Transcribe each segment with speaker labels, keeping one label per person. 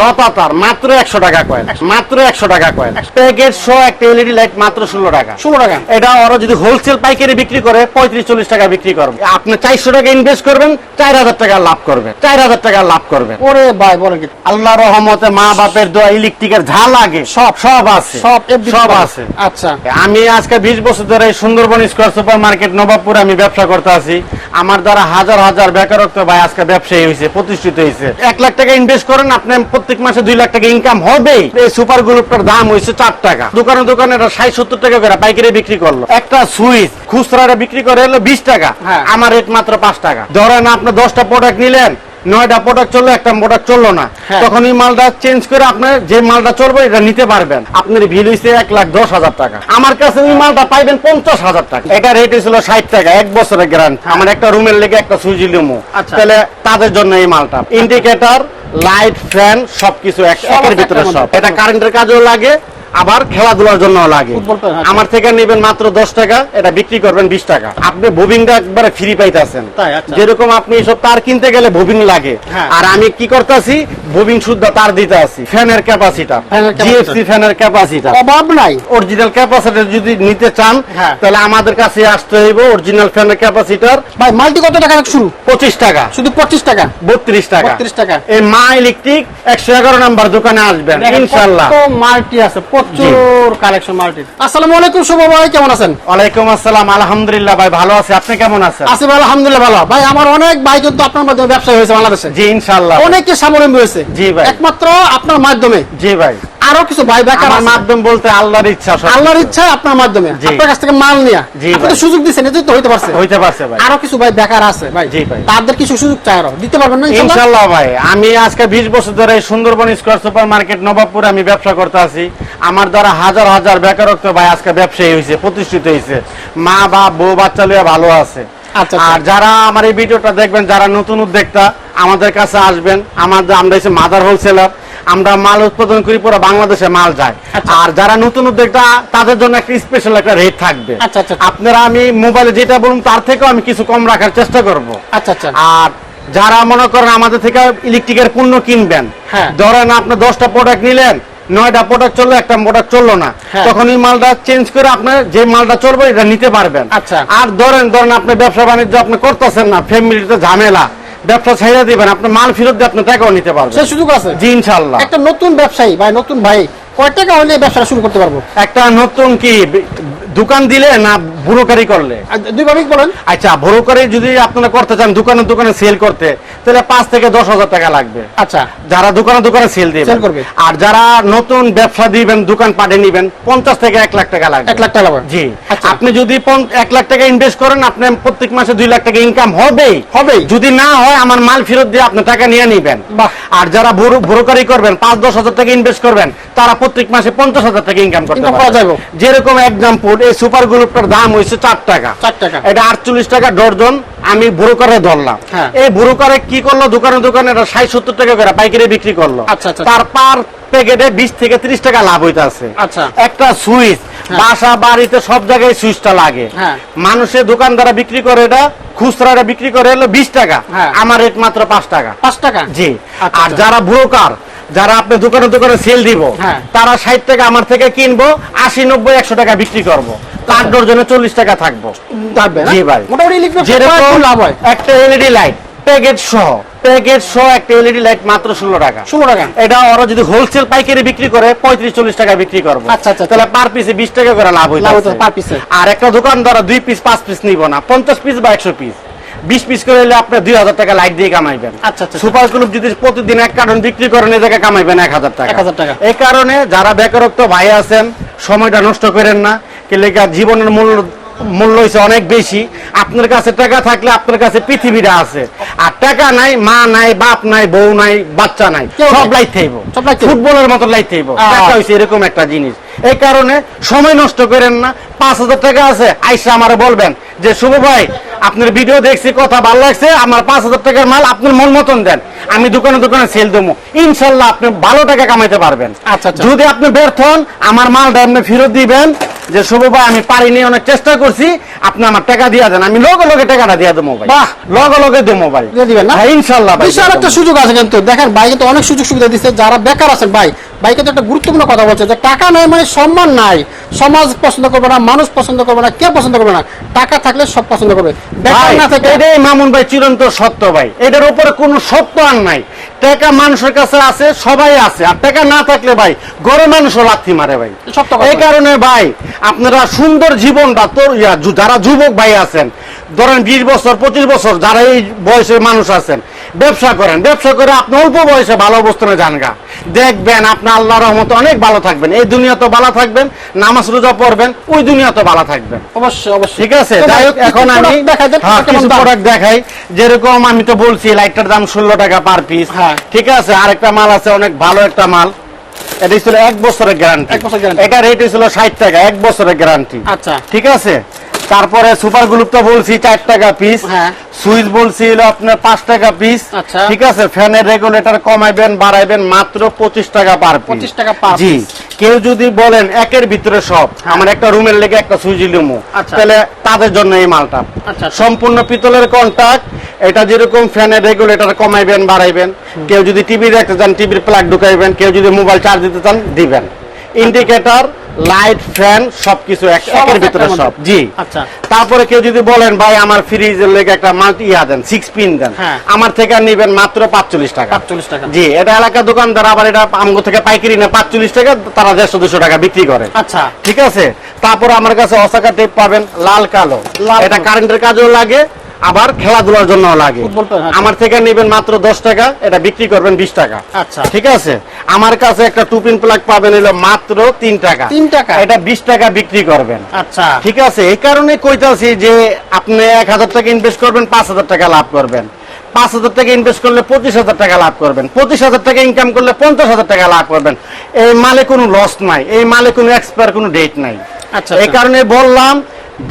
Speaker 1: লতাতার মাত্র একশো টাকা কয়েন মাত্র একশো টাকা কয়েন। প্যাকেট সহ একটা এলইডি লাইট মাত্র ষোলো টাকা।
Speaker 2: ষোলো টাকা।
Speaker 1: এটা ওরা যদি হোলসেল পাইকারি বিক্রি করে পঁয়ত্রিশ চল্লিশ টাকা বিক্রি করবে। আপনি চারশো টাকা ইনভেস্ট করবেন চার হাজার টাকা লাভ করবে চার হাজার টাকা লাভ করবে
Speaker 2: ওরে ভাই বলেন কি?
Speaker 1: আল্লাহ রহমতে মা বাপের দোয়া ইলেকট্রিকের যা লাগে সব সব আছে।
Speaker 2: সব
Speaker 1: সব আছে।
Speaker 2: আচ্ছা।
Speaker 1: আমি আজকে বিশ বছর ধরে এই Sundarban square super market Nawabpur আমি ব্যবসা করতে আছি। আমার দ্বারা হাজার হাজার বেকারত্ব ভাই আজকে ব্যবসায়ী হয়েছে প্রতিষ্ঠিত হয়েছে। এক লাখ টাকা ইনভেস্ট করেন আপনার প্রত্যেক মাসে দুই লাখ টাকা ইনকাম হবে এই সুপার গ্রুপটার দাম হয়েছে চার টাকা। দোকানে দোকানে এটা ষাট সত্তর টাকা করে পাইকারি বিক্রি করল। একটা সুইচ খুচরা বিক্রি করে এলো বিশ টাকা।
Speaker 2: হ্যাঁ।
Speaker 1: আমার রেট মাত্র পাঁচ টাকা। ধরেন আপনি দশটা প্রোডাক্ট নিলেন নয়টা প্রোডাক্ট চলল একটা প্রোডাক্ট চলল না।
Speaker 2: হ্যাঁ।
Speaker 1: তখন এই মালটা চেঞ্জ করে আপনার যে মালটা চলবে এটা নিতে পারবেন। আপনার বিল হয়েছে এক লাখ দশ হাজার টাকা। আমার কাছে ওই মালটা পাইবেন পঞ্চাশ হাজার টাকা। এটা রেট ছিল ষাট টাকা এক বছরের গ্যারান্টি আমার একটা রুমের লেগে একটা সুইজি লিমো
Speaker 2: আচ্ছা।
Speaker 1: তাহলে তাদের জন্য এই মালটা। ইন্ডিকেটর লাইট ফ্যান সবকিছু এক-
Speaker 2: সব
Speaker 1: একের ভিতরে সব। এটা কারেন্টের কাজেও লাগে আবার খেলাধুলার জন্য লাগে।
Speaker 2: হ্যাঁ।
Speaker 1: আমার থেকে নেবেন মাত্র দশ টাকা এটা বিক্রি করবেন বিশ টাকা। আপনি বুবিংটা একবারে ফ্রি পাইতেছেন।
Speaker 2: আচ্ছা।
Speaker 1: যেরকম আপনি এসব তার কিনতে গেলে বুবিং লাগে।
Speaker 2: হ্যাঁ।
Speaker 1: আর আমি কি করতেছি বুবিং শুদ্ধ তার দিতে আছি। ফ্যানের
Speaker 2: capacitor।
Speaker 1: জিএফসি ফ্যানের ক্যাপাসিটার
Speaker 2: অভাব নাই।
Speaker 1: অরিজিনাল ক্যাপাসিটার যদি নিতে চান
Speaker 2: হ্যাঁ।
Speaker 1: তাহলে আমাদের কাছে আসতে হইব অরিজিনাল ফ্যানের ক্যাপাসিটার
Speaker 2: ভাই মাল্টি কত টাকা থেকে শুরু
Speaker 1: পঁচিশ টাকা।
Speaker 2: শুধু পঁচিশ টাকা?
Speaker 1: বত্রিশ টাকা।
Speaker 2: 32 টাকা।
Speaker 1: এই মা ইলেকট্রিক একশো এগারো নাম্বার দোকানে আসবেন ইনশাল্লাহ।
Speaker 2: মাল্টি আছে প্রচুর কালেকশন মাল্টি আসসালামু আলাইকুম শুভ ভাই কেমন আছেন?
Speaker 1: ওয়ালাইকুম আসসালাম আলহামদুলিল্লাহ ভাই ভালো আছে। আপনি কেমন আছেন?
Speaker 2: আসিফ আলহামদুলিল্লাহ ভালো। ভাই আমার অনেক ভাই কিন্তু আপনার মাধ্যমে ব্যবসা হয়েছে বাংলাদেশে।
Speaker 1: জি ইনশাল্লাহ
Speaker 2: অনেকে স্বাবলম্বী হয়েছে।
Speaker 1: জি ভাই।
Speaker 2: একমাত্র আপনার মাধ্যমে।
Speaker 1: জি ভাই।
Speaker 2: আরও কিছু ভাই বেকার
Speaker 1: আমার মাধ্যম বলতে আল্লাহর ইচ্ছা
Speaker 2: আল্লাহর ইচ্ছা আপনার মাধ্যমে। আপনার কাছ থেকে মাল নিয়া। আপনি তো সুযোগ তো হইতে পারছে।
Speaker 1: হইতে পারছে ভাই।
Speaker 2: আরও কিছু ভাই বেকার আছে ভাই।
Speaker 1: জি ভাই।
Speaker 2: তাদের কিছু সুযোগ চাই আরও। দিতে পারবেন না ইনশাআল্লাহ?
Speaker 1: ভাই। আমি আজকে বিশ বছর ধরে Sundarban square super market Nawabpur আমি ব্যবসা করতে আছি। আমার দ্বারা হাজার হাজার বেকারত্ব ভাই আজকে ব্যবসায়ী হয়েছে প্রতিষ্ঠিত হয়েছে মা বাপ বউ বাচ্চা লিয়ে ভালো আছে
Speaker 2: আচ্ছা, আচ্ছা।
Speaker 1: আর যারা আমার এই ভিডিওটা দেখবেন যারা নতুন উদ্যোক্তা আমাদের কাছে আসবেন আমাদের আমরা হচ্ছে মাদার হোলসেলার আমরা মাল উৎপাদন করি পুরো বাংলাদেশে মাল যায়
Speaker 2: আচ্ছা।
Speaker 1: আর যারা নতুন উদ্যোক্তা তাদের জন্য একটা স্পেশাল একটা রেট থাকবে
Speaker 2: আচ্ছা, আচ্ছা।
Speaker 1: আপনারা আমি মোবাইলে যেটা বলুন তার থেকেও আমি কিছু কম রাখার চেষ্টা করব
Speaker 2: আচ্ছা আচ্ছা
Speaker 1: আর যারা মনে করেন আমাদের থেকে ইলেকট্রিকের পণ্য কিনবেন
Speaker 2: হ্যাঁ।
Speaker 1: ধরেন আপনি দশটা প্রোডাক্ট নিলেন নয়টা প্রোডাক্ট চলল একটা প্রোডাক্ট চলল না।
Speaker 2: হ্যাঁ।
Speaker 1: তখন এই মালটা চেঞ্জ করে আপনার যে মালটা চলবে এটা নিতে পারবেন।
Speaker 2: আচ্ছা।
Speaker 1: আর ধরেন ধরেন আপনি ব্যবসা বাণিজ্য আপনি করতেছেন না ফ্যামিলিতে ঝামেলা। ব্যবসা ছেড়ে দিবেন আপনি মাল ফেরত দিয়ে আপনি টাকাও নিতে পারবেন।
Speaker 2: সে সুযোগ আছে?
Speaker 1: জি ইনশাল্লাহ
Speaker 2: একটা নতুন ব্যবসায়ী ভাই নতুন ভাই কয় টাকা হলে শুরু করতে পারব?
Speaker 1: একটা নতুন কি দোকান দিলে না বুড়োকারি করলে?
Speaker 2: আর দুই ভাবে বলেন।
Speaker 1: আচ্ছা ব্রোকারি যদি আপনারা করতে চান দোকানে দোকানে সেল করতে তাহলে পাঁচ থেকে দশ হাজার টাকা লাগবে।
Speaker 2: আচ্ছা।
Speaker 1: যারা দোকানে দোকানে সেল দিবেন।
Speaker 2: Sell করবে।
Speaker 1: আর যারা নতুন ব্যবসা দিবেন দোকান নিবেন পঞ্চাশ থেকে এক লাখ টাকা লাগবে।
Speaker 2: এক লাখ টাকা
Speaker 1: জি।
Speaker 2: আচ্ছা।
Speaker 1: আপনি যদি এক লাখ টাকা ইনভেস্ট করেন আপনি প্রত্যেক মাসে দুই লাখ টাকা ইনকাম হবেই।
Speaker 2: হবেই।
Speaker 1: যদি না হয় আমার মাল ফেরত দিয়ে আপনি টাকা নিয়ে নিবেন। আর যারা ব্রোকারি করবেন পাঁচ দশ হাজার টাকা ইনভেস্ট করবেন তারা প্রত্যেক মাসে পঞ্চাশ হাজার টাকা ইনকাম করতে পারবে যেরকম এক্সাম্পল এই সুপার গ্রুপটার দাম হয়েছে চার টাকা
Speaker 2: চার টাকা।
Speaker 1: এটা আটচল্লিশ টাকা ডর্জন আমি ব্রোকারে ধরলাম
Speaker 2: হ্যাঁ।
Speaker 1: এই ব্রোকারে কি করল দোকানে দোকানে এটা ষাট সত্তর টাকা করে পাইকারি বিক্রি করল
Speaker 2: আচ্ছা, আচ্ছা।
Speaker 1: তার পার প্যাকেটে বিশ থেকে ত্রিশ টাকা লাভ হইতাছে
Speaker 2: আচ্ছা।
Speaker 1: একটা সুইচ বাসা বাড়িতে সব জায়গায় সুইচটা লাগে
Speaker 2: হ্যাঁ।
Speaker 1: মানুষের দোকানদারা বিক্রি করে এটা খুচরাটা বিক্রি করে হলো বিশ টাকা
Speaker 2: হ্যাঁ।
Speaker 1: আমার রেট মাত্র পাঁচ টাকা
Speaker 2: পাঁচ টাকা
Speaker 1: জি
Speaker 2: আচ্ছা,
Speaker 1: আর
Speaker 2: আচ্ছা।
Speaker 1: যারা ব্রোকার যারা আপনি দোকানে দোকানে সেল দিব
Speaker 2: হ্যাঁ।
Speaker 1: তারা ষাট টাকা আমার থেকে কিনবো আশি নব্বই একশো টাকা বিক্রি করব। তার ডর্জনে চল্লিশ টাকা থাকব। জি ভাই। যেরকম
Speaker 2: লাভ হয়?
Speaker 1: একটা এলইডি লাইট প্যাকেট সহ প্যাকেট সহ একটা এলইডি লাইট মাত্র ষোলো টাকা।
Speaker 2: ষোলো টাকা।
Speaker 1: এটা ওরা যদি হোলসেল পাইকারি বিক্রি করে পঁয়ত্রিশ চল্লিশ টাকা বিক্রি করব।
Speaker 2: আচ্ছা, আচ্ছা,
Speaker 1: তাহলে পার পিসে বিশ টাকা করে লাভ হইতে
Speaker 2: piece এ।
Speaker 1: আর একটা দোকানদার দুই পিস পাঁচ পিস নিব না। পঞ্চাশ পিস বা একশো পিস বিশ পিস করে হলে আপনি দুই হাজার টাকা লাইট দিয়ে কামাইবেন।
Speaker 2: আচ্ছা, আচ্ছা।
Speaker 1: সুপার গ্রুপ যদি প্রতিদিন এক কার্টন বিক্রি করেন জায়গায় কামাইবেন এক হাজার টাকা।
Speaker 2: 1000 টাকা।
Speaker 1: এই কারণে যারা বেকারত্ব ভাই আছেন সময়টা নষ্ট করেন না। কেলেকা জীবনের মূল্য মূল্য হচ্ছে অনেক বেশি। আপনার কাছে টাকা থাকলে আপনার কাছে পৃথিবীটা আছে। আর টাকা নাই মা নাই বাপ নাই বউ নাই বাচ্চা নাই সব। লাইট থাইব। ফুটবলের মতো লাইট থাইব। টাকা এরকম একটা জিনিস। এই কারণে সময় নষ্ট করেন না। পাঁচ হাজার টাকা আছে আইসা আমার বলবেন যে শুভ ভাই আপনার ভিডিও দেখছি কথা ভালো লাগছে আমার পাঁচ হাজার টাকার মাল আপনার মন মতন দেন। আমি দোকানে দোকানে সেল দেবো। ইনশাল্লাহ আপনি ভালো টাকা কামাইতে পারবেন।
Speaker 2: আচ্ছা, আচ্ছা।
Speaker 1: যদি আপনি ব্যর্থ হন আমার মালটা আপনি ফেরত দিবেন যে শুভ ভাই আমি পারিনি অনেক চেষ্টা করছি আপনি আমার টাকা দিয়ে দেন। আমি লগে লগে টাকাটা দিয়ে দেবো ভাই।
Speaker 2: বাহ।
Speaker 1: লগে লগে দেবো ভাই।
Speaker 2: দিয়ে দিবেন না?
Speaker 1: হ্যাঁ, ইনশাল্লাহ ভাই
Speaker 2: বিশাল একটা সুযোগ আছে কিন্তু। দেখেন ভাই কিন্তু অনেক সুযোগ সুবিধা দিচ্ছে। যারা বেকার আছেন ভাই ভাই কিন্তু একটা গুরুত্বপূর্ণ কথা বলছে যে টাকা নাই মানে সম্মান নাই। সমাজ পছন্দ করবে না মানুষ পছন্দ করবে না কে পছন্দ করবে না। টাকা থাকলে সব পছন্দ করবে।
Speaker 1: এটাই মামুন ভাই চিরন্ত সত্য ভাই। এটার উপরে কোনো সত্য আর নাই। টাকা মানুষের কাছে আছে সবাই আছে। আর টাকা না থাকলে ভাই গড়ে মানুষও লাথি মারে ভাই।
Speaker 2: সত্য
Speaker 1: এই কারণে ভাই আপনারা সুন্দর জীবনটা তোর ইয়া, যারা যুবক ভাই আছেন ধরেন বিশ বছর পঁচিশ বছর যারা এই বয়সের মানুষ আছেন ব্যবসা করেন। ব্যবসা করে আপনি অল্প বয়সে ভালো অবস্থানে জানগা দেখবেন আপনি আল্লাহ রহমতে অনেক ভালো থাকবেন। এই দুনিয়া তো ভালো থাকবেন নামাজ রোজা পড়বেন ওই দুনিয়া তো ভালো থাকবেন।
Speaker 2: অবশ্যই অবশ্যই।
Speaker 1: ঠিক আছে? যাই হোক এখন আমি হ্যাঁ, কিছু প্রোডাক্ট দেখাই। যেরকম আমি তো বলছি লাইটটার দাম ষোলো টাকা পার পিস
Speaker 2: হ্যাঁ।
Speaker 1: ঠিক আছে? আরেকটা মাল আছে অনেক ভালো একটা মাল। এটা ছিল এক বছরের গ্যারান্টি। এটা রেট ছিল ষাট টাকা এক বছরের গ্যারান্টি
Speaker 2: আচ্ছা।
Speaker 1: ঠিক আছে? তারপরে সুপার গ্লুপটা বলছি চার টাকা পিস
Speaker 2: হ্যাঁ।
Speaker 1: সুইচ বলছিল আপনার পাঁচ টাকা পিস
Speaker 2: আচ্ছা।
Speaker 1: ঠিক আছে? ফ্যানের রেগুলেটর কমাইবেন বাড়াইবেন মাত্র পঁচিশ টাকা পার পিস
Speaker 2: 25 টাকা per
Speaker 1: জি। কেউ যদি বলেন একের ভিতরে সব আমার একটা রুমের লেগে একটা সুইচ লিমু
Speaker 2: আচ্ছা।
Speaker 1: তাহলে তাদের জন্য এই মালটা।
Speaker 2: আচ্ছা।
Speaker 1: সম্পূর্ণ পিতলের কন্টাক্ট এটা যেরকম ফ্যানের রেগুলেটর কমাইবেন বাড়াইবেন। কেউ যদি টিভি দেখতে চান টিভির প্লাগ ঢুকাইবেন। কেউ যদি মোবাইল চার্জ দিতে চান দিবেন। ইন্ডিকেটর লাইট ফ্যান সবকিছু একের ভিতরে সব। জি।
Speaker 2: আচ্ছা।
Speaker 1: তারপরে কেউ যদি বলেন ভাই আমার ফ্রিজের লেগে একটা মাল্টি ইয়া দেন সিক্স পিন দেন।
Speaker 2: হ্যাঁ।
Speaker 1: আমার থেকে নিবেন মাত্র পাঁচচল্লিশ টাকা।
Speaker 2: 45 টাকা।
Speaker 1: জি এটা এলাকা দোকানদার আবার এটা আমগো থেকে পাইকারি না পাঁচচল্লিশ টাকা তারা দেড়শো দুশো টাকা বিক্রি করে।
Speaker 2: আচ্ছা।
Speaker 1: ঠিক আছে? তারপর আমার কাছে অসাকা টেপ পাবেন লাল কালো। এটা কারেন্টের কাজেও লাগে আবার খেলাধুলার জন্য লাগে।
Speaker 2: হ্যাঁ।
Speaker 1: আমার থেকে নেবেন মাত্র দশ টাকা এটা বিক্রি করবেন বিশ টাকা।
Speaker 2: আচ্ছা।
Speaker 1: ঠিক আছে? আমার কাছে একটা টুপিন প্লাগ পাবেন হলো মাত্র তিন টাকা।
Speaker 2: তিন টাকা?
Speaker 1: এটা বিশ টাকা বিক্রি করবেন।
Speaker 2: আচ্ছা।
Speaker 1: ঠিক আছে এই কারণে কইতাছি যে আপনি এক হাজার টাকা ইনভেস্ট করবেন পাঁচ হাজার টাকা লাভ করবেন। পাঁচ হাজার টাকা ইনভেস্ট করলে পঁচিশ হাজার টাকা লাভ করবেন। পঁচিশ হাজার টাকা ইনকাম করলে পঞ্চাশ হাজার টাকা লাভ করবেন। এই মালে কোনো লস নাই এই মালে কোনো এক্সপায়ার কোনো ডেট নাই।
Speaker 2: আচ্ছা,
Speaker 1: এই
Speaker 2: আচ্ছা।
Speaker 1: কারণে বললাম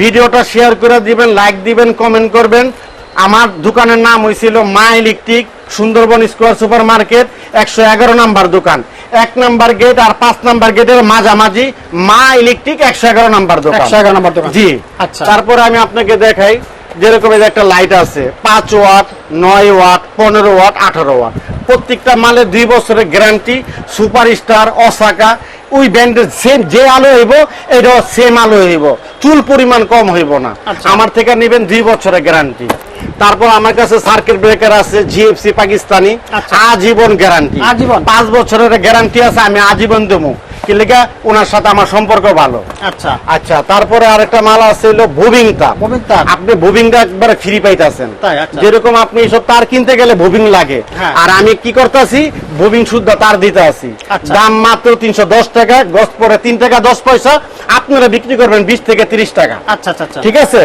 Speaker 1: ভিডিওটা শেয়ার করে দিবেন লাইক দিবেন কমেন্ট করবেন। আমার দোকানের নাম হয়েছিল Ma electric Sundarban square supermarket একশো এগারো নাম্বার দোকান এক নাম্বার গেট আর পাঁচ নাম্বার গেটের মাঝামাঝি মা ইলেকট্রিক একশো এগারো নাম্বার দোকান
Speaker 2: 111 নাম্বার দোকান।
Speaker 1: জি
Speaker 2: আচ্ছা।
Speaker 1: তারপরে আমি আপনাকে দেখাই যেরকম একটা লাইট আছে পাঁচ ওয়াট নয় ওয়াট পনেরো ওয়াট আঠারো ওয়াট প্রত্যেকটা মালের দুই বছরের গ্যারান্টি সুপার স্টার অসাকা ওই ব্যান্ডের সেম যে আলো হইব এটাও সেম আলো হইব চুল পরিমাণ কম হইব না
Speaker 2: আচ্ছা।
Speaker 1: আমার থেকে নেবেন দুই বছরের গ্যারান্টি তারপর আমার কাছে সার্কিট ব্রেকার আছে জিএফসি পাকিস্তানি
Speaker 2: আচ্ছা।
Speaker 1: আজীবন গ্যারান্টি
Speaker 2: আজীবন?
Speaker 1: পাঁচ বছরের গ্যারান্টি আছে আমি আজীবন দেবো কি লেগে? ওনার সাথে আমার সম্পর্ক ভালো।
Speaker 2: আচ্ছা।
Speaker 1: আচ্ছা তারপরে আরেকটা মাল আছে হলো বুবিং তার। আপনি বুবিংটা একবারে ফ্রি পাইতাছেন।
Speaker 2: আচ্ছা।
Speaker 1: যেরকম আপনি এসব তার কিনতে গেলে বুবিং লাগে।
Speaker 2: হ্যাঁ।
Speaker 1: আর আমি কি করতেছি? বুবিং শুদ্ধ তার দিতে আছি।
Speaker 2: আচ্ছা।
Speaker 1: দাম মাত্র তিনশো দশ টাকা গছ পরে তিন টাকা দশ পয়সা। আপনারা বিক্রি করবেন বিশ থেকে তিরিশ টাকা।
Speaker 2: আচ্ছা আচ্ছা আচ্ছা।
Speaker 1: ঠিক আছে?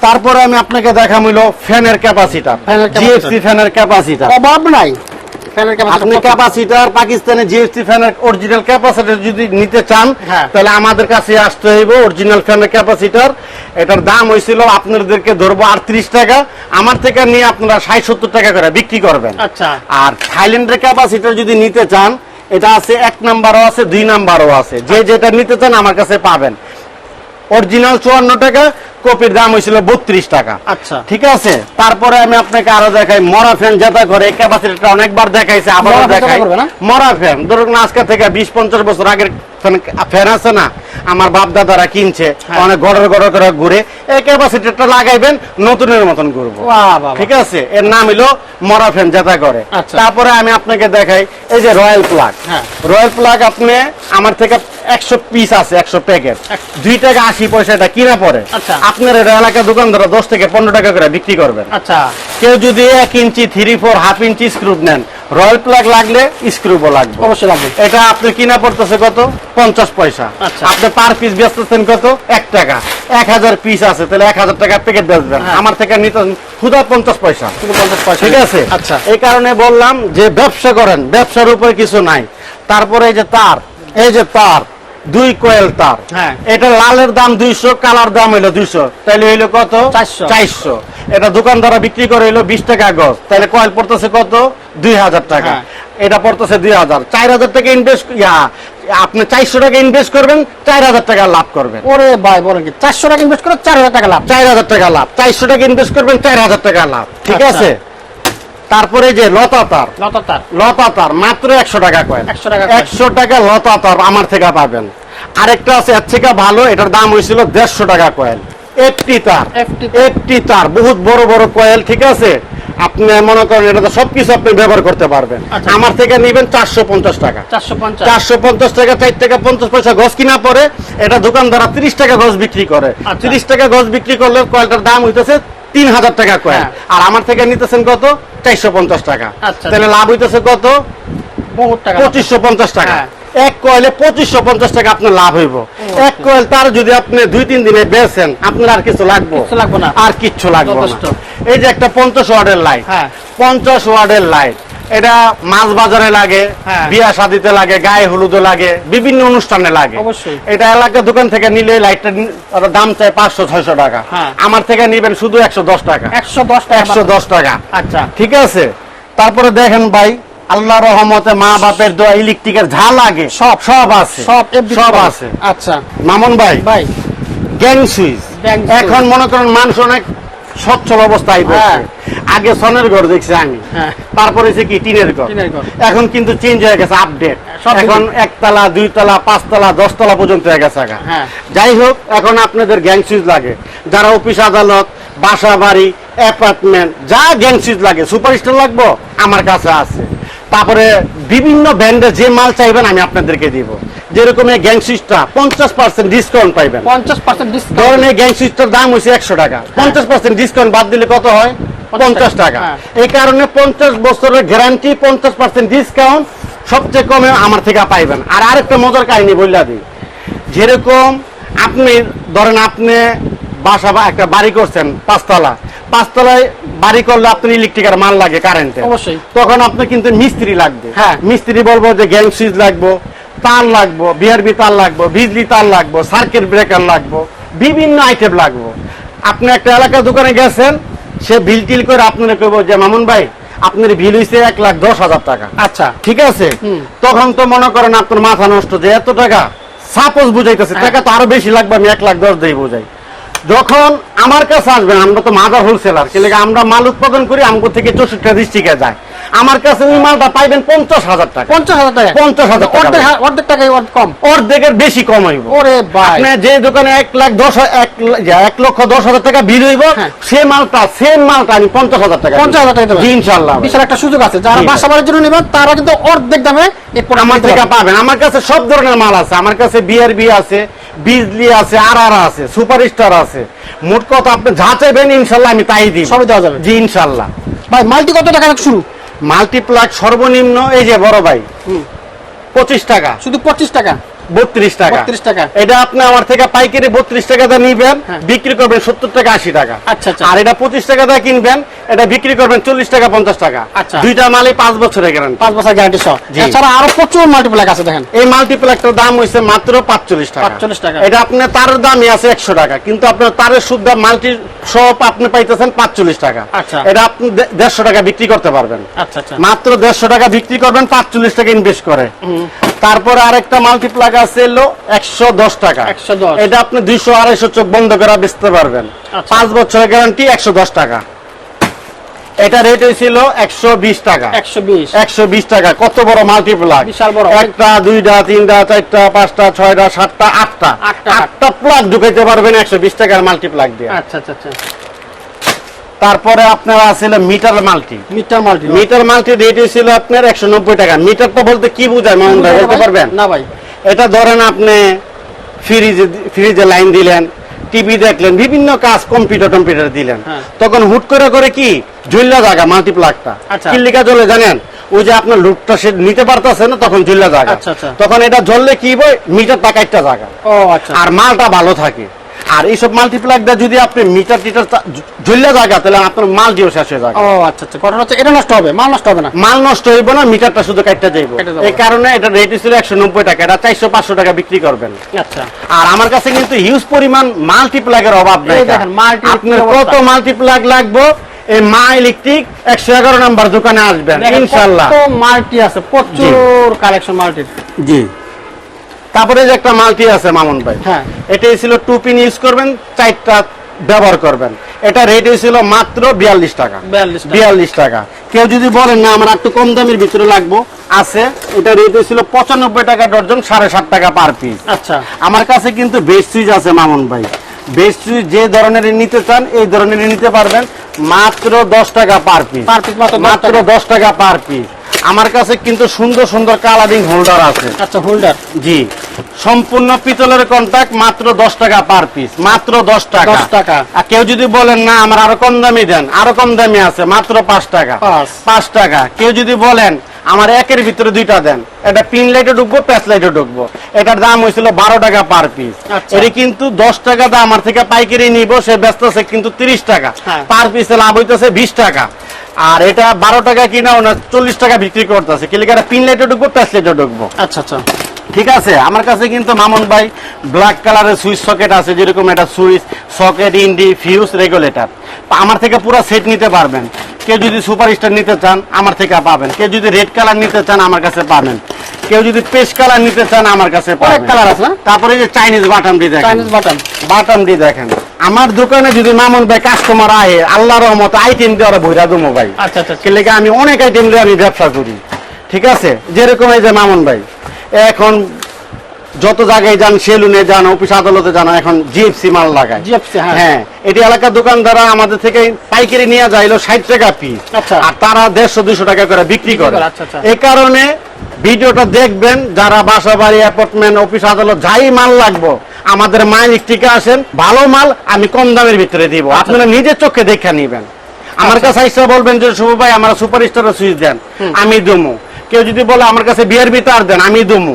Speaker 1: তারপরে আমি আপনাকে দেখাম হইল ফ্যানের ক্যাপাসিটার
Speaker 2: ফ্যানের capacitor।
Speaker 1: জিএফসি ফ্যানের ক্যাপাসিটার
Speaker 2: অভাব নাই।
Speaker 1: আপনি ক্যাপাসিটার পাকিস্তানের জিএসটি ফ্যানের অরিজিনাল ক্যাপাসিটার যদি নিতে চান
Speaker 2: হ্যাঁ।
Speaker 1: তাহলে আমাদের কাছে আসতে হইব অরিজিনাল ফ্যানের ক্যাপাসিটার এটার দাম হয়েছিল আপনাদেরকে ধরবো আটত্রিশ টাকা আমার থেকে নিয়ে আপনারা ষাট সত্তর টাকা করে বিক্রি করবেন।
Speaker 2: আচ্ছা।
Speaker 1: আর থাইল্যান্ডের ক্যাপাসিটার যদি নিতে চান এটা আছে এক নাম্বারও আছে দুই নাম্বারও আছে। যে যেটা নিতে চান আমার কাছে পাবেন। অরিজিনাল চুয়ান্ন টাকা কপির দাম হয়েছিল বত্রিশ টাকা
Speaker 2: আচ্ছা।
Speaker 1: ঠিক আছে তারপরে আমি আপনাকে আরও দেখাই মরা ফ্যান যেটা করে ক্যাপাসিটিটা অনেকবার দেখাইছে আবার দেখাই? মরা ফ্যান ধরুন আজকে থেকে বিশ পঞ্চাশ বছর আগের ফ্যান আছে না আমার বাপ দাদারা কিনছে
Speaker 2: হ্যাঁ।
Speaker 1: অনেক গড়র গড়র করে ঘুরে এই ক্যাপাসিটিটা লাগাইবেন নতুনের মতন ঘুরবো ঠিক আছে এর নাম হলো মরা ফ্যান যেটা করে
Speaker 2: আচ্ছা।
Speaker 1: তারপরে আমি আপনাকে দেখাই এই যে রয়্যাল প্লাগ
Speaker 2: হ্যাঁ।
Speaker 1: রয়্যাল প্লাগ আপনি আমার থেকে একশো পিস আছে একশো প্যাকেট দুই টাকা আশি পয়সা এটা কিনা পড়ে।
Speaker 2: আচ্ছা।
Speaker 1: আপনার এটা এলাকা দোকানদার দশ থেকে পনেরো টাকা করে বিক্রি করবেন।
Speaker 2: আচ্ছা।
Speaker 1: কেউ যদি এক inch three four half inch screw নেন রয়্যাল প্লাগ লাগলে স্ক্রুবও লাগবে।
Speaker 2: অবশ্যই লাগবে।
Speaker 1: এটা আপনি কিনা পড়তেছে কত? পঞ্চাশ পয়সা।
Speaker 2: আচ্ছা।
Speaker 1: আপনি পার পিস বেচতেছেন কত? এক টাকা। এক হাজার পিস আছে তাহলে এক হাজার টাকা প্যাকেট বেচবেন।
Speaker 2: হ্যাঁ।
Speaker 1: আমার থেকে নিতে খুদা পঞ্চাশ পয়সা।
Speaker 2: পঞ্চাশ পয়সা।
Speaker 1: ঠিক আছে?
Speaker 2: আচ্ছা।
Speaker 1: এই কারণে বললাম যে ব্যবসা করেন ব্যবসার উপরে কিছু নাই। তারপরে এই যে তার এই যে তার দুই কোয়েল তার।
Speaker 2: হ্যাঁ।
Speaker 1: এটা লালের দাম দুইশো কালার দাম হইল দুইশো। তাহলে হইল কত? চারশো। এটা দোকানদারা বিক্রি করে হইল বিশ টাকা গজ। তাহলে কয়েল পড়তেছে কত? দুই হাজার টাকা।
Speaker 2: হ্যাঁ।
Speaker 1: এটা পড়তেছে দুই হাজার। চার হাজার টাকা ইনভেস্ট ইয়া আপনি চারশো টাকা ইনভেস্ট করবেন চার হাজার টাকা লাভ করবেন।
Speaker 2: ওরে ভাই বলেন কি? চারশো টাকা ইনভেস্ট করে চার হাজার টাকা লাভ।
Speaker 1: চার হাজার টাকা লাভ। চারশো টাকা ইনভেস্ট করবেন চার হাজার টাকা লাভ। ঠিক
Speaker 2: আচ্ছা।
Speaker 1: আছে? তারপরে যে লতা তার
Speaker 2: লতা তার
Speaker 1: লতা তার মাত্র একশো টাকা কয়েন।
Speaker 2: 100 টাকা
Speaker 1: একশো টাকা লতা তার আমার থেকে পাবেন। আরেকটা আছে এর থেকে ভালো এটার দাম হয়েছিল দেড়শো টাকা কয়েল একটি তার। একটি তার। বহুত বড় বড় কয়েল ঠিক আছে? আপনি মনে করেন এটা তো সবকিছু আপনি ব্যবহার করতে পারবেন।
Speaker 2: আচ্ছা।
Speaker 1: আমার থেকে নিবেন চারশো পঞ্চাশ টাকা।
Speaker 2: চারশো পঞ্চাশ।
Speaker 1: চারশো পঞ্চাশ টাকা চার টাকা পঞ্চাশ পয়সা গছ কিনা পরে এটা দোকানদারা তিরিশ টাকা গছ বিক্রি করে।
Speaker 2: আচ্ছা।
Speaker 1: তিরিশ টাকা গছ বিক্রি করলে কয়েলটার দাম হইতেছে তিন হাজার টাকা কয়েল
Speaker 2: হ্যাঁ।
Speaker 1: আর আমার থেকে নিতেছেন কত? চারশো পঞ্চাশ টাকা।
Speaker 2: আচ্ছা।
Speaker 1: তাহলে লাভ হইতেছে কত? পঁচিশশো পঞ্চাশ টাকা।
Speaker 2: হ্যাঁ।
Speaker 1: এক কয়েলে পঁচিশশো পঞ্চাশ টাকা আপনার লাভ হইব। এক কয়েল তার যদি আপনি দুই তিন দিনে বেছেন আপনার আর কিছু লাগবো।
Speaker 2: কিছু লাগবে না।
Speaker 1: আর কিচ্ছু লাগবে এই যে একটা পঞ্চাশ ওয়ার্ডের লাইট
Speaker 2: হ্যাঁ।
Speaker 1: পঞ্চাশ ওয়ার্ডের লাইট এটা মাছ বাজারে লাগে
Speaker 2: হ্যাঁ।
Speaker 1: বিয়া শাদিতে লাগে গায়ে হলুদে লাগে বিভিন্ন অনুষ্ঠানে লাগে। এটা এলাকার দোকান থেকে নিলে লাইটটা দাম চাই পাঁচশো ছয়শো টাকা।
Speaker 2: হ্যাঁ।
Speaker 1: আমার থেকে নিবেন শুধু একশো দশ টাকা।
Speaker 2: একশো দশ টাকা
Speaker 1: একশো দশ টাকা।
Speaker 2: আচ্ছা।
Speaker 1: ঠিক আছে? তারপরে দেখেন ভাই আল্লাহ রহমতে মা বাপের দোয়া ইলেকট্রিকের যা লাগে সব। সব আছে।
Speaker 2: সব
Speaker 1: সব আছে।
Speaker 2: আচ্ছা।
Speaker 1: মামুন ভাই
Speaker 2: ভাই।
Speaker 1: Gang switch. এখন মনে করেন মানুষ অনেক সচ্ছল অবস্থায়
Speaker 2: হ্যাঁ।
Speaker 1: আগে সনের ঘর দেখছি আমি।
Speaker 2: হ্যাঁ।
Speaker 1: তারপরে সে কি টিনের ঘর। এখন কিন্তু চেঞ্জ হয়ে গেছে আপডেট এখন একতলা দুইতলা পাঁচতলা দশতলা পর্যন্ত হয়ে গেছে
Speaker 2: হ্যাঁ।
Speaker 1: যাই হোক এখন আপনাদের গ্যাং সুইচ লাগে। যারা অফিস আদালত বাসা বাড়ি অ্যাপার্টমেন্ট যা গ্যাং সুইচ লাগে সুপার সুপারস্টার লাগবো আমার কাছে আছে। তারপরে বিভিন্ন ব্র্যান্ডের যে মাল চাইবেন আমি আপনাদেরকে দিব। যেরকম এই গ্যাং সুইচটা পঞ্চাশ পার্সেন্ট ডিসকাউন্ট পাইবেন।
Speaker 2: পঞ্চাশ পার্সেন্ট ডিসকাউন্ট
Speaker 1: ধরেন এই গ্যাং সুইচটার দাম হয়েছে একশো টাকা। পঞ্চাশ পার্সেন্ট ডিসকাউন্ট বাদ দিলে কত হয়? পঞ্চাশ টাকা।
Speaker 2: হ্যাঁ।
Speaker 1: এই কারণে পঞ্চাশ বছরের গ্যারান্টি পঞ্চাশ পার্সেন্ট ডিসকাউন্ট সবচেয়ে কমে আমার থেকে পাইবেন। আর আরেকটা মজার কাহিনী বললা দিই। যেরকম আপনি ধরেন আপনি বাসা বা একটা বাড়ি করছেন পাঁচতলা। পাঁচতলায় বাড়ি করলে আপনার ইলেকট্রিকের মাল লাগে কারেন্টে
Speaker 2: অবশ্যই।
Speaker 1: তখন আপনার কিন্তু মিস্ত্রি লাগবে।
Speaker 2: হ্যাঁ।
Speaker 1: মিস্ত্রি বলব যে গ্যাং সুইচ লাগবো। তার লাগবো বিআরবি তার লাগবো বিজলি তার লাগবো সার্কিট ব্রেকার লাগবো বিভিন্ন আইটেম লাগবো। আপনি একটা এলাকার দোকানে গেছেন সে বিল টিল করে আপনার কইব যে মামুন ভাই আপনার বিল হইছে এক লাখ দশ হাজার টাকা।
Speaker 2: আচ্ছা।
Speaker 1: ঠিক আছে? তখন তো মনে করেন আপনার মাথা নষ্ট যে এত টাকা সাপোজ বুঝাইতেছে
Speaker 2: হ্যাঁ।
Speaker 1: টাকা তো আরও বেশি লাগবে আমি এক লাখ দশ দিয়ে বুঝাই। যখন আমার কাছে আসবেন আমরা তো মাদার হোলসেলার কে আমরা মাল উৎপাদন করি আমগো থেকে চৌষট্টি ডিস্ট্রিক্টে যায়। আমার কাছে ওই মালটা পাইবেন পঞ্চাশ হাজার টাকা।
Speaker 2: পঞ্চাশ হাজার টাকা?
Speaker 1: পঞ্চাশ হাজার
Speaker 2: অর্ধেক টাকাই কম।
Speaker 1: অর্ধেকের বেশি কম হইব।
Speaker 2: ওরে
Speaker 1: আপনি যে দোকানে এক লাখ দশ এক এক লক্ষ দশ হাজার টাকা বিল হইব
Speaker 2: হ্যাঁ।
Speaker 1: সে মালটা সেম মালটা আমি পঞ্চাশ হাজার টাকা
Speaker 2: পঞ্চাশ হাজার টাকা
Speaker 1: ইনশাল্লাহ
Speaker 2: বিশাল একটা সুযোগ আছে। যারা বাসা বাড়ির জন্য নেবেন তারা কিন্তু অর্ধেক দামে
Speaker 1: আমার থেকে পাবেন। আমার কাছে সব ধরনের মাল আছে। আমার কাছে বিআরবি আছে বিজলি আছে আর আর আছে সুপার স্টার আছে। মোট কথা আপনি যা চাইবেন ইনশাল্লাহ আমি তাই দিই
Speaker 2: সবই দেওয়া যাবে।
Speaker 1: জি ইনশাল্লাহ
Speaker 2: ভাই মাল্টি কত টাকা শুরু?
Speaker 1: মাল্টিপ্লাক সর্বনিম্ন এই যে বড় ভাই পঁচিশ টাকা।
Speaker 2: শুধু পঁচিশ টাকা?
Speaker 1: বত্রিশ টাকা।
Speaker 2: 32 টাকা।
Speaker 1: এটা আপনি আমার থেকে পাইকারি বত্রিশ টাকা দিয়ে নিবেন
Speaker 2: হ্যাঁ।
Speaker 1: বিক্রি করবেন সত্তর টাকা আশি টাকা।
Speaker 2: আচ্ছা, আচ্ছা।
Speaker 1: আর এটা পঁচিশ টাকা দিয়ে কিনবেন এটা বিক্রি করবেন চল্লিশ টাকা পঞ্চাশ টাকা।
Speaker 2: আচ্ছা।
Speaker 1: দুইটা মালই পাঁচ বছরের গ্যারান্টি
Speaker 2: পাঁচ বছর গ্যারান্টি সহ। এছাড়া আরও প্রচুর মাল্টিপ্লাক আছে দেখেন।
Speaker 1: এই মাল্টিপ্লেক্সটার দাম হয়েছে মাত্র পাঁচচল্লিশ টাকা।
Speaker 2: 45 টাকা।
Speaker 1: এটা আপনার তারের দামই আছে একশো টাকা কিন্তু আপনার তারের সুদ্ধ মাল্টি সব আপনি পাইতেছেন পাঁচচল্লিশ টাকা।
Speaker 2: আচ্ছা।
Speaker 1: এটা আপনি দেড়শো টাকা বিক্রি করতে পারবেন।
Speaker 2: আচ্ছা আচ্ছা।
Speaker 1: মাত্র দেড়শো টাকা বিক্রি করবেন পাঁচচল্লিশ টাকা ইনভেস্ট করে। তারপরে আরেকটা মাল্টিপ্লাগ আছে এলো একশো দশ টাকা।
Speaker 2: 110
Speaker 1: এটা আপনি দুইশো আড়াইশো চোখ বন্ধ করে বেচতে পারবেন।
Speaker 2: আচ্ছা।
Speaker 1: পাঁচ বছরের গ্যারান্টি একশো দশ টাকা। এটা রেট হয়েছিল একশো বিশ টাকা।
Speaker 2: একশো বিশ।
Speaker 1: টাকা। কত বড় মাল্টিপ্লাগ
Speaker 2: বিশাল বড়।
Speaker 1: একটা দুইটা তিনটা চারটা পাঁচটা ছয়টা সাতটা আটটা।
Speaker 2: আটটা।
Speaker 1: আটটা। প্লাগ ঢুকাইতে পারবেন একশো বিশ টাকার মাল্টিপ্লাগ দিয়ে।
Speaker 2: আচ্ছা আচ্ছা আচ্ছা।
Speaker 1: তারপরে আপনার আছিল meter multi.
Speaker 2: Meter multi
Speaker 1: meter multi rate ছিল আপনার একশো নব্বই টাকা। মিটারটা বলতে কি বোঝায় মামুন ভাই বলতে পারবেন?
Speaker 2: না ভাই।
Speaker 1: এটা ধরেন আপনি ফ্রিজে ফ্রিজে লাইন দিলেন টিভি দেখলেন বিভিন্ন কাজ কম্পিউটার টম্পিউটার দিলেন।
Speaker 2: হ্যাঁ।
Speaker 1: তখন হুট করে করে কি? ঝুল্লা জায়গা মাল্টিপ্লাগটা।
Speaker 2: আচ্ছা।
Speaker 1: কিল্লিকা জ্বলে জানেন? ওই যে আপনার লুটটা সে নিতে পারতেছে না তখন ঝুল্লা জায়গা।
Speaker 2: আচ্ছা, আচ্ছা।
Speaker 1: তখন এটা জ্বললে কি বই মিটার টাকা একটা জায়গা আর মালটা ভালো থাকে। আর এইসব মাল্টিপ্লাগ দিয়ে যদি আপনি মিটার টিটার জ্বললে জায়গা তাহলে আপনার মাল দিয়েও শেষ হয়ে যাবে।
Speaker 2: ও আচ্ছা আচ্ছা। ঘটনা হচ্ছে এটা নষ্ট হবে মাল নষ্ট হবে না।
Speaker 1: মাল নষ্ট হইব না মিটারটা শুধু কাটতে যাইব। এই কারণে এটা রেট ছিল একশো নব্বই টাকা এটা চারশো পাঁচশো টাকা বিক্রি করবেন।
Speaker 2: আচ্ছা।
Speaker 1: আর আমার কাছে কিন্তু হিউজ পরিমাণ মাল্টিপ্লাগের অভাব নেই।
Speaker 2: দেখেন,
Speaker 1: আপনার। কত মাল্টিপ্লাগ লাগবে? এই মা ইলেকট্রিক একশো এগারো নাম্বার দোকানে আসবেন ইনশাল্লাহ
Speaker 2: মাল্টি আছে প্রচুর কালেকশন মাল্টির
Speaker 1: জি। তারপরে যে একটা মাল্টি আছে মামুন ভাই
Speaker 2: হ্যাঁ।
Speaker 1: এটাই ছিল টু পিন ইউজ করবেন চারটা ব্যবহার করবেন। এটা রেট হয়েছিল মাত্র বিয়াল্লিশ টাকা। বিয়াল্লিশ টাকা। কেউ যদি বলেন না আমার একটু কম দামের ভিতরে লাগবো। আছে এটা রেট হয়েছিল পঁচানব্বই টাকা ডর্জন সাড়ে সাত টাকা পার পিস
Speaker 2: আচ্ছা।
Speaker 1: আমার কাছে কিন্তু বেস্ট সুইচ আছে মামুন ভাই। বেস্ট সুইচ যে ধরনের নিতে চান এই ধরনের নিতে পারবেন মাত্র দশ টাকা পার পিস
Speaker 2: মাত্র
Speaker 1: দশ টাকা। পার পিস আমার কাছে কিন্তু সুন্দর সুন্দর কালারিং হোল্ডার আছে।
Speaker 2: আচ্ছা হোল্ডার?
Speaker 1: জি। সম্পূর্ণ পিতলের কন্ট্যাক্ট মাত্র দশ টাকা পার পিস মাত্র দশ টাকা।
Speaker 2: 10 টাকা।
Speaker 1: আর কেউ যদি বলেন না আমার আরও কম দামি দেন। আরও কম দামি আছে মাত্র পাঁচ টাকা।
Speaker 2: পাঁচ।
Speaker 1: টাকা। কেউ যদি বলেন আমার একের ভিতরে দুইটা দেন। এটা পিন লাইটে ঢুকবো প্যাচ লাইটে ঢুকবো। এটার দাম হয়েছিল বারো টাকা পার পিস। এটি কিন্তু দশ টাকা দাম আমার থেকে পাইকারি নিব সে ব্যস্ত আছে কিন্তু তিরিশ টাকা।
Speaker 2: হ্যাঁ।
Speaker 1: পার পিসে লাভ হইতেছে বিশ টাকা। আর এটা বারো টাকা কিনা ওনার চল্লিশ টাকা বিক্রি করতেছে। কিলিকারা পিন লাইটে ঢুকবো পাঁচ লাইটে ঢুকবো?
Speaker 2: আচ্ছা আচ্ছা।
Speaker 1: ঠিক আছে? আমার কাছে কিন্তু মামুন ভাই ব্ল্যাক কালারের সুইচ সকেট আছে যেরকম এটা সুইচ সকেট ইন্ডি ফিউজ রেগুলেটর আমার থেকে পুরো সেট নিতে পারবেন। কেউ যদি সুপার স্টার নিতে চান আমার থেকে পাবেন। কেউ যদি রেড কালার নিতে চান আমার কাছে পাবেন। কেউ যদি পেস্ট কালার নিতে চান আমার কাছে পাবেন।
Speaker 2: colour আছে না?
Speaker 1: তারপরে যে চাইনিজ বাটাম দিয়ে দেখেন।
Speaker 2: চাইনিজ বাটন
Speaker 1: বাটাম দিয়ে দেখেন। আমার দোকানে যদি মামুন ভাই কাস্টমার আহে আল্লাহর রহমত আইটেম দিয়ে ওরা ভৈরা দেবো ভাই।
Speaker 2: আচ্ছা আচ্ছা আচ্ছা।
Speaker 1: লেগে আমি অনেক আইটেম দিয়ে আমি ব্যবসা করি। ঠিক আছে? যেরকম এই যে মামুন ভাই। এখন যত জায়গায় যান সেলুনে যান অফিস আদালতে যান এখন জিএফসি মাল লাগায়।
Speaker 2: GFC, হ্যাঁ।
Speaker 1: হ্যাঁ এটি এলাকার দোকানদাররা আমাদের থেকে পাইকারি নিয়ে যাইলো ষাট টাকা পিস
Speaker 2: আচ্ছা।
Speaker 1: আর তারা দেড়শো দুশো টাকা করে বিক্রি করে।
Speaker 2: করে, আচ্ছা, আচ্ছা।
Speaker 1: এই কারণে ভিডিওটা দেখবেন যারা বাসা বাড়ি অ্যাপার্টমেন্ট অফিস আদালত যাই মাল লাগবো আমাদের মাইলিক টিকে আসেন ভালো মাল আমি কম দামের ভিতরে দিব। আপনারা নিজের চোখে দেখে নিবেন। আমার
Speaker 2: আচ্ছা।
Speaker 1: কাছে আইসা বলবেন যে শুভ ভাই আমার সুপার স্টারের সুইচ দেন আমি দমু। কেউ যদি বলে আমার কাছে বিয়ের বিতার দেন আমি দমু।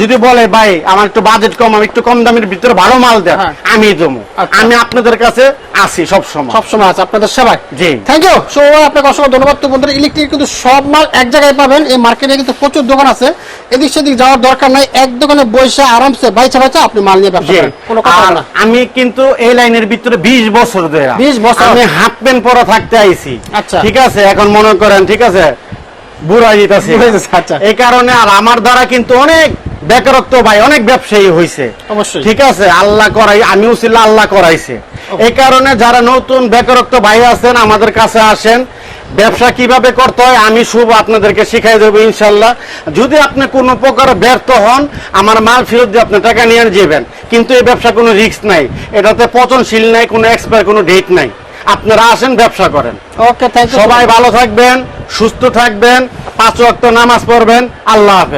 Speaker 1: যদি বলে ভাই আমার একটু বাজেট কম আমি একটু কম দামের ভিতরে ভালো মাল দেন
Speaker 2: হ্যাঁ।
Speaker 1: আমি দমু
Speaker 2: আচ্ছা।
Speaker 1: আমি আপনাদের কাছে আসি সব সময়
Speaker 2: সবসময় আছে। আপনাদের সেবায়।
Speaker 1: জি।
Speaker 2: থ্যাংক ইউ সো আপনাকে অসংখ্য ধন্যবাদ। তো বন্ধুরা ইলেকট্রিক কিন্তু সব মাল এক জায়গায় পাবেন। এই মার্কেটে কিন্তু প্রচুর দোকান আছে। এদিক সেদিক যাওয়ার দরকার নাই। এক দোকানে বসে আরামসে বাইচা বাইচা আপনি মাল নিয়ে ব্যবসা করেন। কোনো কথা না।
Speaker 1: আমি কিন্তু এই লাইনের ভিতরে বিশ বছর ধরে।
Speaker 2: 20 বছর?
Speaker 1: আমি হাফ প্যান্ট পরা থাকতে আইছি।
Speaker 2: আচ্ছা।
Speaker 1: ঠিক আছে? এখন মনে করেন ঠিক আছে? বুড়া
Speaker 2: বুড়া আচ্ছা।
Speaker 1: এই কারণে আর আমার দ্বারা কিন্তু অনেক বেকারত্ব ভাই অনেক ব্যবসায়ী হয়েছে। ঠিক আছে? আল্লাহ করাই আমিও ছিল আল্লাহ করাইছে। এই কারণে যারা নতুন বেকারত্ব ভাই আছেন আমাদের কাছে আসেন। ব্যবসা কীভাবে করতে হয় আমি শুভ আপনাদেরকে শিখাই দেবো ইনশাল্লাহ। যদি আপনি কোনো প্রকার ব্যর্থ হন আমার মাল ফেরত দিয়ে আপনি টাকা নিয়ে যাবেন। কিন্তু এই ব্যবসা কোনো রিস্ক নাই। এটাতে পচনশীল নাই কোনো এক্সপায়ার কোনো ডেট নাই। আপনারা আসেন ব্যবসা করেন।
Speaker 2: ওকে
Speaker 1: সবাই ভালো থাকবেন সুস্থ থাকবেন পাঁচ ওয়াক্ত নামাজ পড়বেন আল্লাহ হাফেজ।